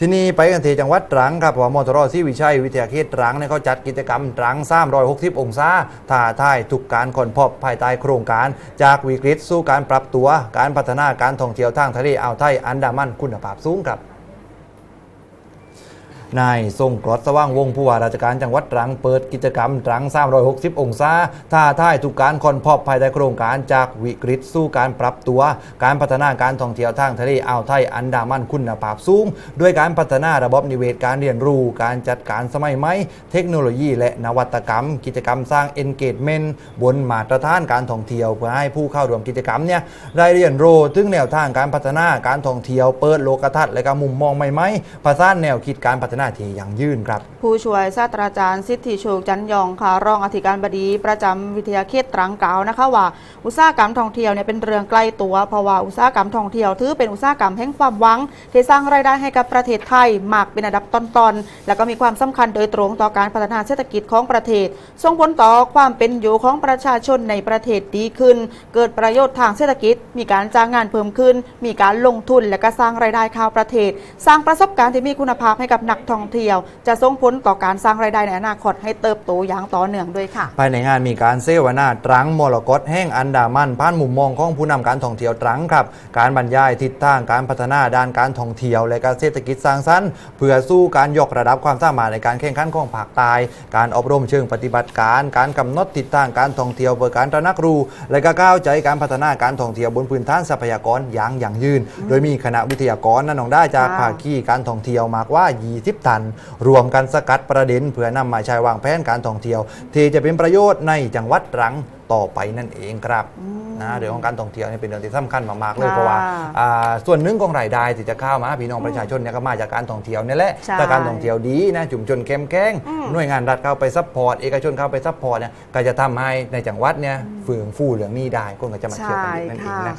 ที่นี่ไปกันที่จังหวัดตรังครับเพราะว่ามอที่วิชัยวิทยาเขตตรังเนี่ยเขาจัดกิจกรรมตรัง360องศาท่าทายทุกการคนพบภายใต้โครงการ จากวิกฤตสู่การปรับตัว การพัฒนาการท่องเที่ยวทางทะเลอ่าวไทยอันดามันคุณภาพสูงครับ นายทรงกรดสว่างวงผู้ว่าราชการจังหวัดตรังเปิดกิจกรรมตรัง 360 องศาท่าท่ายทุกการคนพบภายใต้โครงการจากวิกฤตสู่การปรับตัว การพัฒนาการท่องเที่ยวทางทะเลอ่าวไทยอันดามันคุณภาพสูงด้วยการพัฒนาระบบนิเวศการเรียนรู้ การจัดการสมัยใหม่เทคโนโลยี และนวัตกรรม กิจกรรมสร้าง engagement บนมาตรฐานการท่องเที่ยวเพื่อให้ผู้เข้าร่วมกิจกรรมเนี่ยได้เรียนรู้ถึงแนวทางการพัฒนาการท่องเที่ยวเปิดโลกทัศน์และก็มุมมองใหม่ๆประสานแนวคิดการพัฒนาทียังยืนครับ ผู้ช่วยศาสตราจารย์สิทธิโชคจันยองค่ะ รองอธิการบดีประจำวิทยาเขตตรังกล่าวนะคะว่า อุตสาหกรรมท่องเที่ยวเนี่ยเป็นเรื่องใกล้ตัวเพราะว่าอุตสาหกรรมท่องเที่ยวถือเป็นอุตสาหกรรมแห่งความหวังที่สร้างรายได้ให้กับประเทศไทยมากเป็นอันดับต้นๆ แล้วก็มีความสำคัญโดยตรงต่อการพัฒนาเศรษฐกิจของประเทศ ส่งผลต่อความเป็นอยู่ของประชาชนในประเทศดีขึ้น เกิดประโยชน์ทางเศรษฐกิจ มีการจ้างงานเพิ่มขึ้น มีการลงทุนและก็สร้างรายได้ข้าวประเทศ สร้างประสบการณ์ที่มีคุณภาพให้กับนักท่องเที่ยว จะส่งผลต่อการสร้างรายได้ในอนาคตให้เติบโตอย่างต่อเนื่องด้วยค่ะ ภายในงานมีการเสวนาตรังมรกตแห่งอันดามันผ่านมุมมองของผู้นำการท่องเที่ยวตรังครับ การบรรยายทิศทางการพัฒนาด้านการท่องเที่ยว และการเศรษฐกิจสร้างสรรค์เพื่อสู้การยกระดับความสามารถในการแข่งขันของภาคใต้การอบรมเชิงปฏิบัติการ การกำหนดทิศทางการท่องเที่ยวเพื่อการตระหนักรู้และก็ก้าวใจการพัฒนาการท่องเที่ยวบนพื้นฐานทรัพยากรอย่างยั่งยืน โดยมีคณะวิทยากรนั่นน้องได้จากภาคีการท่องเที่ยวมากว่า 20ตัน รวมกันสกัดประเด็น เพื่อนำมาใช้วางแผนการท่องเที่ยว ที่จะเป็นประโยชน์ในจังหวัดตรังต่อไปนั่นเองครับนะเรื่องของการท่องเที่ยวนี่เป็นเรื่องที่สำคัญมากๆเลยค่ะเพราะว่าอ่าส่วนหนึ่งของรายได้ที่จะเข้ามาพี่น้องประชาชนเนี่ยก็มาจากการท่องเที่ยวนี่แหละใช่ถ้าการท่องเที่ยวดีนะชุมชนเข้มแข็งอืมหน่วยงานรัฐเข้าไปซัพพอร์ตเอกชนเข้าไปซัพพอร์ตเนี่ยก็จะทำให้ในจังหวัดเนี่ยฝืนฟูเรื่องนี้ได้คนก็จะมาเที่ยวกันอีกนั่นเองนะครับ